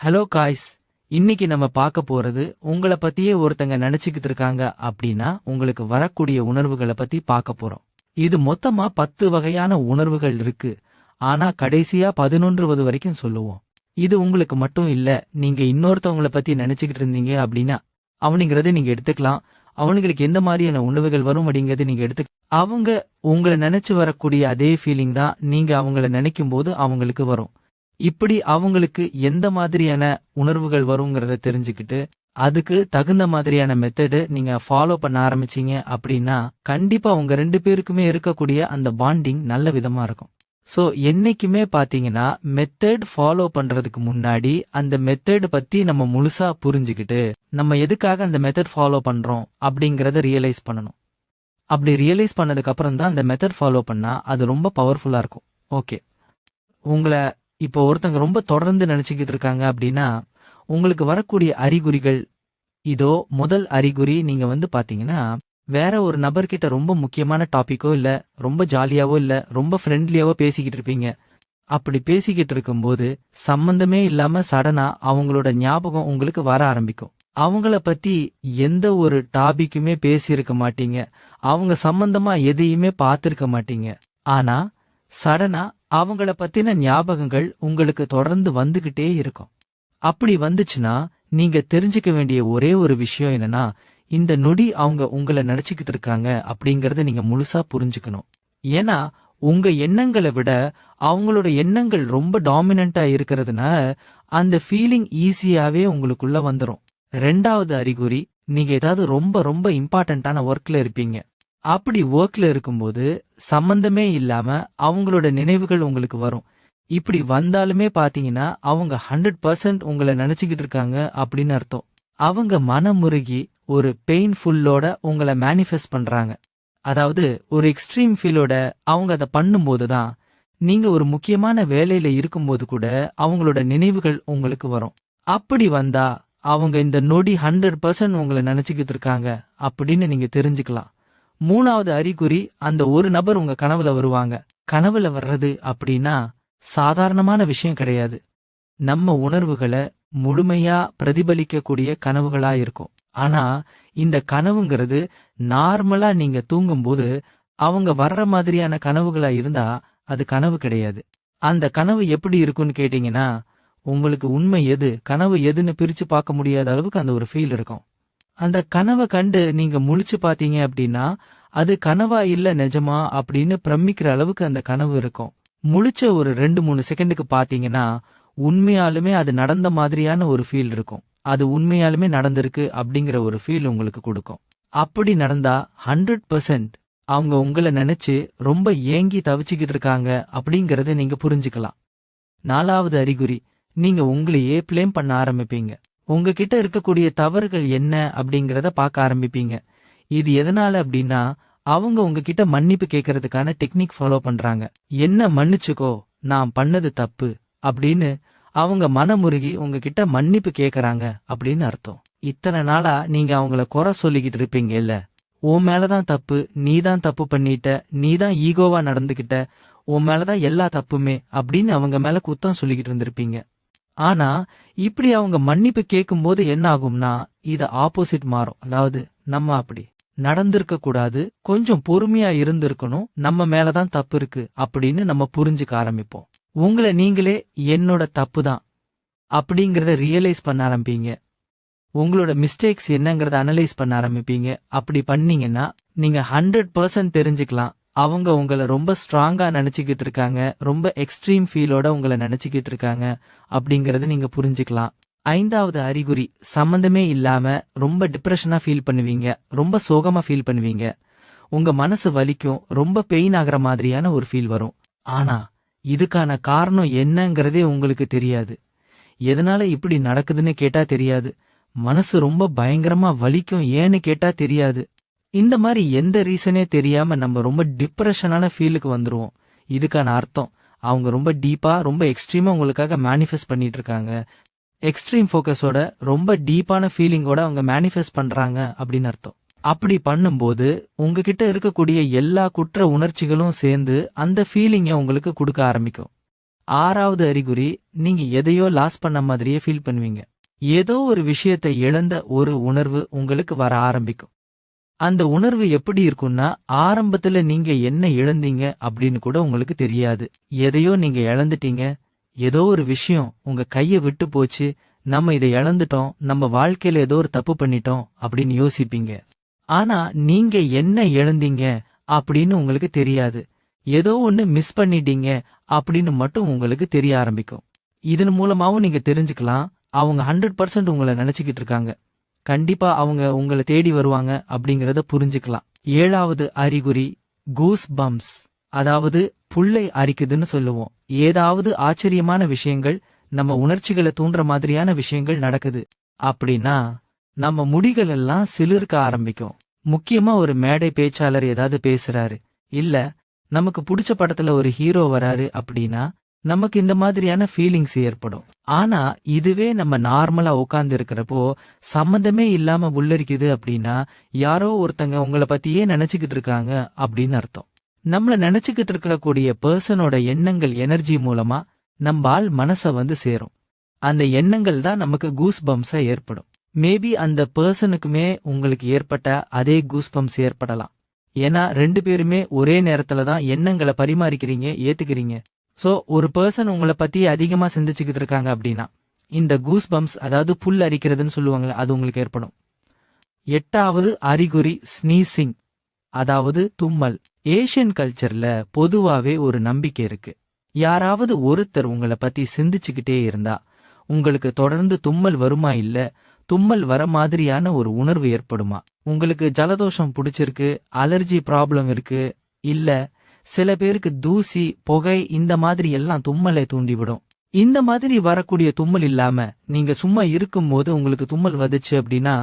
Hello guys இன்னைக்கு நம்ம பார்க்க போறது உங்களை பத்தியே ஒருத்தங்க நினைச்சுக்கிட்டு இருக்காங்க அப்படின்னா உங்களுக்கு வரக்கூடிய உணர்வுகளை பத்தி பார்க்க போறோம். இது மொத்தமா பத்து வகையான உணர்வுகள் இருக்கு. ஆனா கடைசியா பதினொன்றுவது வரைக்கும் சொல்லுவோம். இது உங்களுக்கு மட்டும் இல்ல நீங்க இன்னொருத்தவங்கள பத்தி நினைச்சுக்கிட்டு இருந்தீங்க அப்படின்னா அவனுங்கிறத நீங்க எடுத்துக்கலாம். அவனுங்களுக்கு எந்த மாதிரியான உணவுகள் வரும் அப்படிங்கறது நீங்க எடுத்து அவங்க உங்களை நினைச்சு வரக்கூடிய அதே ஃபீலிங் தான் நீங்க அவங்கள நினைக்கும் போது அவங்களுக்கு வரும். இப்படி அவங்களுக்கு எந்த மாதிரியான உணர்வுகள் வருங்கிறத தெரிஞ்சுக்கிட்டு அதுக்கு தகுந்த மாதிரியான மெத்தடு நீங்க ஃபாலோ பண்ண ஆரம்பிச்சீங்க அப்படின்னா கண்டிப்பா உங்க ரெண்டு பேருக்குமே இருக்கக்கூடிய அந்த பாண்டிங் நல்ல விதமா இருக்கும். சோ என்னைக்குமே பாத்தீங்கன்னா மெத்தட் ஃபாலோ பண்றதுக்கு முன்னாடி அந்த மெத்தட் பத்தி நம்ம முழுசா புரிஞ்சுக்கிட்டு நம்ம எதுக்காக அந்த மெத்தட் ஃபாலோ பண்றோம் அப்படிங்கறத ரியலைஸ் பண்ணணும். அப்படி ரியலைஸ் பண்ணதுக்கு அப்புறம் தான் அந்த மெத்தட் ஃபாலோ பண்ணா அது ரொம்ப பவர்ஃபுல்லா இருக்கும். ஓகே உங்களை இப்போ ஒருத்தங்க ரொம்ப தொடர்ந்து நினைச்சுக்கிட்டு இருக்காங்க அப்படின்னா உங்களுக்கு வரக்கூடிய அறிகுறிகள் இதோ முதல் அறிகுறி நீங்க வந்து பாத்தீங்கன்னா வேற ஒரு நபர்கிட்ட ரொம்ப முக்கியமான டாபிக்கோ இல்ல ரொம்ப ஜாலியாவோ இல்ல ரொம்ப ஃப்ரெண்ட்லியாவோ பேசிக்கிட்டு இருப்பீங்க. அப்படி பேசிக்கிட்டு இருக்கும்போது சம்பந்தமே இல்லாம சடனா அவங்களோட ஞாபகம் உங்களுக்கு வர ஆரம்பிக்கும். அவங்கள பத்தி எந்த ஒரு டாபிக்குமே பேசியிருக்க மாட்டீங்க. அவங்க சம்பந்தமா எதையுமே பார்த்திருக்க மாட்டீங்க. ஆனா சடனா அவங்கள பத்தின ஞாபகங்கள் உங்களுக்கு தொடர்ந்து வந்துகிட்டே இருக்கும். அப்படி வந்துச்சுன்னா நீங்க தெரிஞ்சுக்க வேண்டிய ஒரே ஒரு விஷயம் என்னன்னா இந்த நொடி அவங்க உங்களை நினைச்சுக்கிட்டு இருக்காங்க அப்படிங்கறத நீங்க முழுசா புரிஞ்சுக்கணும். ஏன்னா உங்க எண்ணங்களை விட அவங்களோட எண்ணங்கள் ரொம்ப டாமினண்டா இருக்கிறதுனால அந்த ஃபீலிங் ஈஸியாவே உங்களுக்குள்ள வந்துரும். ரெண்டாவது அறிகுறி நீங்க ஏதாவது ரொம்ப ரொம்ப இம்பார்ட்டன்டான ஒர்க்ல இருப்பீங்க. அப்படி ஒர்க்ல இருக்கும்போது சம்பந்தமே இல்லாம அவங்களோட நினைவுகள் உங்களுக்கு வரும். இப்படி வந்தாலுமே பாத்தீங்கன்னா அவங்க ஹண்ட்ரட் பர்சன்ட் உங்களை நினைச்சுக்கிட்டு இருக்காங்க அப்படின்னு அர்த்தம். அவங்க மனமுருகி ஒரு பெயின்ஃபுல்லோட உங்களை மேனிஃபெஸ்ட் பண்றாங்க. அதாவது ஒரு எக்ஸ்ட்ரீம் ஃபீலோட அவங்க அதை பண்ணும்போது தான் நீங்க ஒரு முக்கியமான வேலையில இருக்கும்போது கூட அவங்களோட நினைவுகள் உங்களுக்கு வரும். அப்படி வந்தா அவங்க இந்த நொடி ஹண்ட்ரட் பர்சன்ட் உங்களை நினைச்சுக்கிட்டு இருக்காங்க அப்படின்னு நீங்க தெரிஞ்சுக்கலாம். மூணாவது அறிகுறி அந்த ஒரு நபர் உங்க கனவுல வருவாங்க. கனவுல வர்றது அப்படின்னா சாதாரணமான விஷயம் கிடையாது. நம்ம உணர்வுகளை முழுமையா பிரதிபலிக்கக்கூடிய கனவுகளா இருக்கும். ஆனா இந்த கனவுங்கிறது நார்மலா நீங்க தூங்கும்போது அவங்க வர்ற மாதிரியான கனவுகளா இருந்தா அது கனவு கிடையாது. அந்த கனவு எப்படி இருக்கும்னு கேட்டீங்கன்னா உங்களுக்கு உண்மை எது கனவு எதுன்னு பிரிச்சு பார்க்க முடியாத அளவுக்கு அந்த ஒரு ஃபீல் இருக்கும். அந்த கனவை கண்டு நீங்க முழிச்சு பாத்தீங்க அப்படின்னா அது கனவா இல்ல நிஜமா அப்படின்னு பிரமிக்கிற அளவுக்கு அந்த கனவு இருக்கும். முழிச்ச ஒரு ரெண்டு மூணு செகண்டுக்கு பாத்தீங்கன்னா உண்மையாலுமே அது நடந்த மாதிரியான ஒரு ஃபீல் இருக்கும். அது உண்மையாலுமே நடந்திருக்கு அப்படிங்கிற ஒரு ஃபீல் உங்களுக்கு கொடுக்கும். அப்படி நடந்தா ஹண்ட்ரட் பர்சன்ட் அவங்க உங்களை நினைச்சு ரொம்ப ஏங்கி தவிச்சுக்கிட்டு இருக்காங்க அப்படிங்கறத நீங்க புரிஞ்சுக்கலாம். நாலாவது அறிகுறி நீங்க உங்களையே பிளேம் பண்ண ஆரம்பிப்பீங்க. உங்ககிட்ட இருக்கக்கூடிய தவறுகள் என்ன அப்படிங்கிறத பார்க்க ஆரம்பிப்பீங்க. இது எதனால அப்படின்னா அவங்க உங்ககிட்ட மன்னிப்பு கேட்கறதுக்கான டெக்னிக் ஃபாலோ பண்றாங்க. என்ன மன்னிச்சுக்கோ நான் பண்ணது தப்பு அப்படின்னு அவங்க மனமுருகி உங்ககிட்ட மன்னிப்பு கேக்குறாங்க அப்படின்னு அர்த்தம். இத்தனை நாளா நீங்க அவங்கள குறை சொல்லிக்கிட்டு இருப்பீங்க இல்ல உன் மேலதான் தப்பு நீ தான் தப்பு பண்ணிட்ட நீ தான் ஈகோவா நடந்துகிட்ட உன் மேலதான் எல்லா தப்புமே அப்படின்னு அவங்க மேல குத்தம் சொல்லிக்கிட்டு இருந்திருப்பீங்க. ஆனா இப்படி அவங்க மன்னிப்பு கேட்கும்போது என்ன ஆகும்னா இது ஆப்போசிட் மாறும். அதாவது நம்ம அப்படி நடந்திருக்க கூடாது கொஞ்சம் பொறுமையா இருந்திருக்கணும் நம்ம மேலதான் தப்பு இருக்கு அப்படின்னு நம்ம புரிஞ்சுக்க ஆரம்பிப்போம். உங்களை நீங்களே என்னோட தப்பு தான் அப்படிங்கறத ரியலைஸ் பண்ண ஆரம்பிப்பீங்க. உங்களோட மிஸ்டேக்ஸ் என்னங்கறத அனலைஸ் பண்ண ஆரம்பிப்பீங்க. அப்படி பண்ணீங்கன்னா நீங்க ஹண்ட்ரட் பர்சன்ட் தெரிஞ்சுக்கலாம். அவங்க உங்களை ரொம்ப ஸ்ட்ராங்கா நினைச்சுக்கிட்டு இருக்காங்க. ரொம்ப எக்ஸ்ட்ரீம் ஃபீலோட உங்களை நினைச்சுக்கிட்டு இருக்காங்க. அப்படிங்கறத நீங்க புரிஞ்சுக்கலாம். ஐந்தாவது அறிகுறி சம்பந்தமே இல்லாம ரொம்ப டிப்ரெஷனா ஃபீல் பண்ணுவீங்க. ரொம்ப சோகமா ஃபீல் பண்ணுவீங்க. உங்க மனசு வலிக்கும். ரொம்ப பெயின் ஆகுற மாதிரியான ஒரு ஃபீல் வரும். ஆனா இதுக்கான காரணம் என்னங்கிறதே உங்களுக்கு தெரியாது. எதனால இப்படி நடக்குதுன்னு கேட்டா தெரியாது. மனசு ரொம்ப பயங்கரமா வலிக்கும் ஏன்னு கேட்டா தெரியாது. இந்த மாதிரி எந்த ரீசனே தெரியாம நம்ம ரொம்ப டிப்ரெஷனான ஃபீலுக்கு வந்துருவோம். இதுக்கான அர்த்தம். அவங்க ரொம்ப டீப்பா ரொம்ப எக்ஸ்ட்ரீமா உங்களுக்காக மேனிஃபெஸ்ட் பண்ணிட்டு இருக்காங்க. எக்ஸ்ட்ரீம் ஃபோக்கஸோட ரொம்ப டீப்பான ஃபீலிங்கோட அவங்க மேனிஃபெஸ்ட் பண்றாங்க அப்படின்னு அர்த்தம். அப்படி பண்ணும்போது உங்ககிட்ட இருக்கக்கூடிய எல்லா குற்ற உணர்ச்சிகளும் சேர்ந்து அந்த ஃபீலிங்கை உங்களுக்கு கொடுக்க ஆரம்பிக்கும். ஆறாவது அறிகுறி நீங்க எதையோ லாஸ் பண்ண மாதிரியே ஃபீல் பண்ணுவீங்க. ஏதோ ஒரு விஷயத்தை இழந்த ஒரு உணர்வு உங்களுக்கு வர ஆரம்பிக்கும். அந்த உணர்வு எப்படி இருக்கும்னா ஆரம்பத்துல நீங்க என்ன இழந்தீங்க அப்படின்னு கூட உங்களுக்கு தெரியாது. எதையோ நீங்க இழந்துட்டீங்க. ஏதோ ஒரு விஷயம் உங்க கைய விட்டு போச்சு. நம்ம இதை இழந்துட்டோம். நம்ம வாழ்க்கையில ஏதோ ஒரு தப்பு பண்ணிட்டோம் அப்படின்னு யோசிப்பீங்க. ஆனா நீங்க என்ன இழந்தீங்க அப்படின்னு உங்களுக்கு தெரியாது. ஏதோ ஒன்னு மிஸ் பண்ணிட்டீங்க அப்படின்னு மட்டும் உங்களுக்கு தெரிய ஆரம்பிக்கும். இதன் மூலமாவும் நீங்க தெரிஞ்சுக்கலாம். அவங்க ஹண்ட்ரட் பர்சன்ட் உங்களை நினைச்சுக்கிட்டு இருக்காங்க. கண்டிப்பா அவங்க உங்களை தேடி வருவாங்க அப்படிங்கறத புரிஞ்சுக்கலாம். ஏழாவது அறிகுறி கூஸ் பம்ப்ஸ் அதாவது புல்லை அரிக்குதுன்னு சொல்லுவோம். ஏதாவது ஆச்சரியமான விஷயங்கள் நம்ம உணர்ச்சிகளை தூண்டுற மாதிரியான விஷயங்கள் நடக்குது. அப்படின்னா நம்ம முடிகள் எல்லாம் சிலிர்க்க ஆரம்பிக்கும். முக்கியமா ஒரு மேடை பேச்சாளர் ஏதாவது பேசுறாரு. இல்ல நமக்கு பிடிச்ச படத்துல ஒரு ஹீரோ வராரு அப்படின்னா நமக்கு இந்த மாதிரியான ஃபீலிங்ஸ் ஏற்படும். ஆனா இதுவே நம்ம நார்மலா உட்கார்ந்து இருக்கிறப்போ சம்மந்தமே இல்லாம உள்ளரிக்குது அப்படின்னா யாரோ ஒருத்தங்க உங்களை பத்தியே நினைச்சுக்கிட்டு இருக்காங்க அப்படின்னு அர்த்தம். நம்மள நினைச்சுக்கிட்டு இருக்கக்கூடிய பர்சனோட எண்ணங்கள் எனர்ஜி மூலமா நம்பால் மனச வந்து சேரும். அந்த எண்ணங்கள் தான் நமக்கு கூஸ் பம்ஸா ஏற்படும். மேபி அந்த பர்சனுக்குமே உங்களுக்கு ஏற்பட்ட அதே கூஸ் பம்ப்ஸ் ஏற்படலாம். ஏன்னா ரெண்டு பேருமே ஒரே நேரத்துல தான் எண்ணங்களை பரிமாறிக்கிறீங்க ஏத்துக்கிறீங்க. ஸோ ஒரு பர்சன் உங்களை பத்தி அதிகமா சிந்திச்சுக்கிட்டு இருக்காங்க அப்படின்னா இந்த கூஸ் பம்ப்ஸ் அதாவது புல் அரிக்கிறதுன்னு சொல்லுவாங்களே அது உங்களுக்கு ஏற்படும். எட்டாவது அறிகுறி ஸ்னீசிங் அதாவது தும்மல். ஏஷியன் கல்ச்சர்ல பொதுவாவே ஒரு நம்பிக்கை இருக்கு. யாராவது ஒருத்தர் உங்களை பத்தி சிந்திச்சுக்கிட்டே இருந்தா உங்களுக்கு தொடர்ந்து தும்மல் வருமா இல்ல தும்மல் வர மாதிரியான ஒரு உணர்வு ஏற்படுமா? உங்களுக்கு ஜலதோஷம் பிடிச்சிருக்கு அலர்ஜி ப்ராப்ளம் இருக்கு இல்ல சில பேருக்கு தூசி புகை இந்த மாதிரி எல்லாம் தும்மலை தூண்டிவிடும். இந்த மாதிரி வரக்கூடிய தும்மல் இல்லாம நீங்க சும்மா இருக்கும் போது உங்களுக்கு தும்மல் வந்துச்சு அப்படின்னா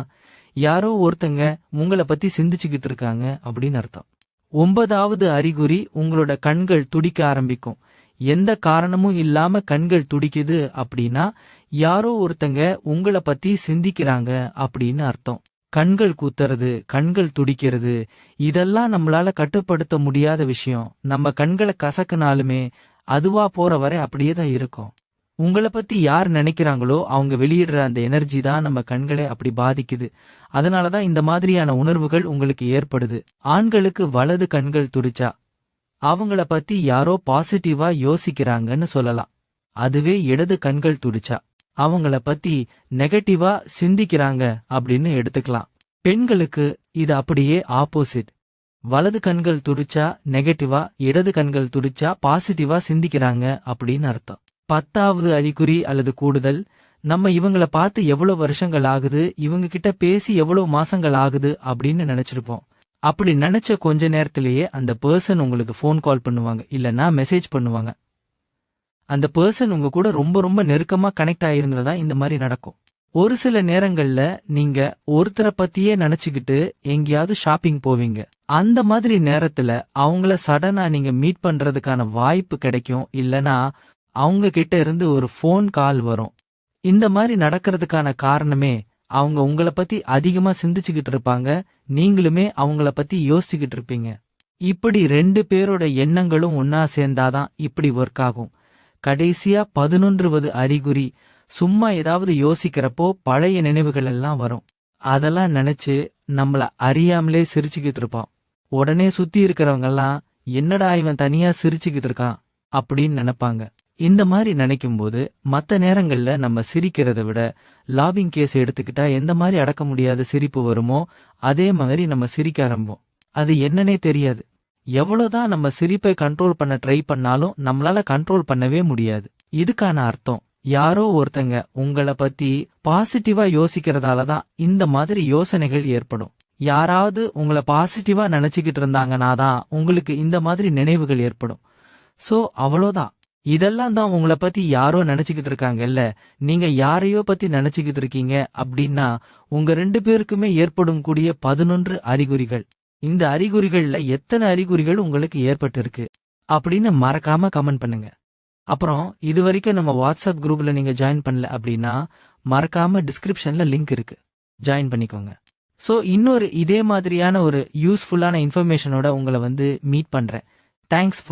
யாரோ ஒருத்தங்க உங்களை பத்தி சிந்திச்சுக்கிட்டு இருக்காங்க அப்படின்னு அர்த்தம். ஒன்பதாவது அறிகுறி உங்களோட கண்கள் துடிக்க ஆரம்பிக்கும். எந்த காரணமும் இல்லாம கண்கள் துடிக்குது அப்படின்னா யாரோ ஒருத்தங்க உங்களை பத்தி சிந்திக்கிறாங்க அப்படின்னு அர்த்தம். கண்கள் கூத்துறது கண்கள் துடிக்கிறது இதெல்லாம் நம்மளால கட்டுப்படுத்த முடியாத விஷயம். நம்ம கண்களை கசக்குனாலுமே அதுவா போற வரை அப்படியே தான் இருக்கும். உங்களை பத்தி யார் நினைக்கிறாங்களோ அவங்க வெளியிடுற அந்த எனர்ஜி தான் நம்ம கண்களை அப்படி பாதிக்குது. அதனாலதான் இந்த மாதிரியான உணர்வுகள் உங்களுக்கு ஏற்படுது. ஆண்களுக்கு வலது கண்கள் துடிச்சா அவங்கள பத்தி யாரோ பாசிட்டிவா யோசிக்கிறாங்கன்னு சொல்லலாம். அதுவே இடது கண்கள் துடிச்சா. அவங்கள பத்தி நெகட்டிவா சிந்திக்கிறாங்க அப்படின்னு எடுத்துக்கலாம். பெண்களுக்கு இது அப்படியே ஆப்போசிட் வலது கண்கள் துடிச்சா நெகட்டிவா இடது கண்கள் துடிச்சா பாசிட்டிவா சிந்திக்கிறாங்க அப்படின்னு அர்த்தம். பத்தாவது அறிகுறி அல்லது கூடுதல் நம்ம இவங்கள பார்த்து எவ்வளவு வருஷங்கள் ஆகுது இவங்க கிட்ட பேசி எவ்வளவு மாசங்கள் ஆகுது அப்படின்னு நினைச்சிருப்போம். அப்படி நினைச்ச கொஞ்ச நேரத்திலேயே அந்த பர்சன் உங்களுக்கு ஃபோன் கால் பண்ணுவாங்க இல்லனா மெசேஜ் பண்ணுவாங்க. அந்த பர்சன் உங்க கூட ரொம்ப ரொம்ப நெருக்கமா கனெக்ட் ஆயிருந்ததா இந்த மாதிரி நடக்கும். ஒரு சில நேரங்கள்ல நீங்க ஒருத்தரை பத்தியே நினைச்சுக்கிட்டு எங்கேயாவது ஷாப்பிங் போவீங்க. அந்த மாதிரி நேரத்துல அவங்கள சடனா நீங்க மீட் பண்றதுக்கான வாய்ப்பு கிடைக்கும். இல்லனா அவங்க கிட்ட இருந்து ஒரு ஃபோன் கால் வரும். இந்த மாதிரி நடக்கிறதுக்கான காரணமே அவங்க உங்கள பத்தி அதிகமா சிந்திச்சுக்கிட்டு இருப்பாங்க. நீங்களுமே அவங்கள பத்தி யோசிச்சுக்கிட்டு இருப்பீங்க. இப்படி ரெண்டு பேரோட எண்ணங்களும் ஒன்னா சேர்ந்தாதான் இப்படி ஒர்க் ஆகும். கடைசியா பதினொன்றுவது அறிகுறி சும்மா ஏதாவது யோசிக்கிறப்போ பழைய நினைவுகள் எல்லாம் வரும். அதெல்லாம் நினைச்சு நம்மள அறியாமலே சிரிச்சுக்கிட்டு இருப்பான். உடனே சுத்தி இருக்கிறவங்கெல்லாம் என்னடா இவன் தனியா சிரிச்சுக்கிட்டு இருக்கான்? அப்படின்னு நினைப்பாங்க. இந்த மாதிரி நினைக்கும் போது மத்த நேரங்கள்ல நம்ம சிரிக்கிறத விட லாபிங் கேஸ் எடுத்துக்கிட்டா எந்த மாதிரி அடக்க முடியாத சிரிப்பு வருமோ அதே மாதிரி நம்ம சிரிக்க ஆரம்பம் அது என்னன்னே தெரியாது. எவ்வளவுதான் நம்ம சிரிப்பை கண்ட்ரோல் பண்ண ட்ரை பண்ணாலும் நம்மளால கண்ட்ரோல் பண்ணவே முடியாது. இதுக்கான அர்த்தம் யாரோ ஒருத்தங்க உங்களை பத்தி பாசிட்டிவா யோசிக்கிறதால தான் இந்த மாதிரி யோசனைகள் ஏற்படும். யாராவது உங்களை பாசிட்டிவா நினைச்சுக்கிட்டு இருந்தாங்கன்னா தான் உங்களுக்கு இந்த மாதிரி நினைவுகள் ஏற்படும். சோ அவ்வளோதான் இதெல்லாம் தான் உங்களை பத்தி யாரோ நினைச்சுக்கிட்டு இருக்காங்கல்ல நீங்க யாரையோ பத்தி நினைச்சுக்கிட்டு இருக்கீங்க அப்படின்னா உங்க ரெண்டு பேருக்குமே ஏற்படும் கூடிய பதினொன்று அறிகுறிகள். இந்த அறிகுறிகள்ல எத்தனை அறிகுறிகள் உங்களுக்கு ஏற்பட்டிருக்கு அப்படின்னு மறக்காம கமெண்ட் பண்ணுங்க. அப்புறம் இது வரைக்கும் நம்ம வாட்ஸ்அப் குரூப்ல நீங்க ஜாயின் பண்ணல அப்படின்னா மறக்காம டிஸ்கிரிப்ஷன்ல லிங்க் இருக்கு. ஜாயின் பண்ணிக்கோங்க. சோ இன்னொரு இதே மாதிரியான ஒரு யூஸ்ஃபுல்லான இன்ஃபர்மேஷனோட உங்களை வந்து மீட் பண்றேன். தேங்க்ஸ்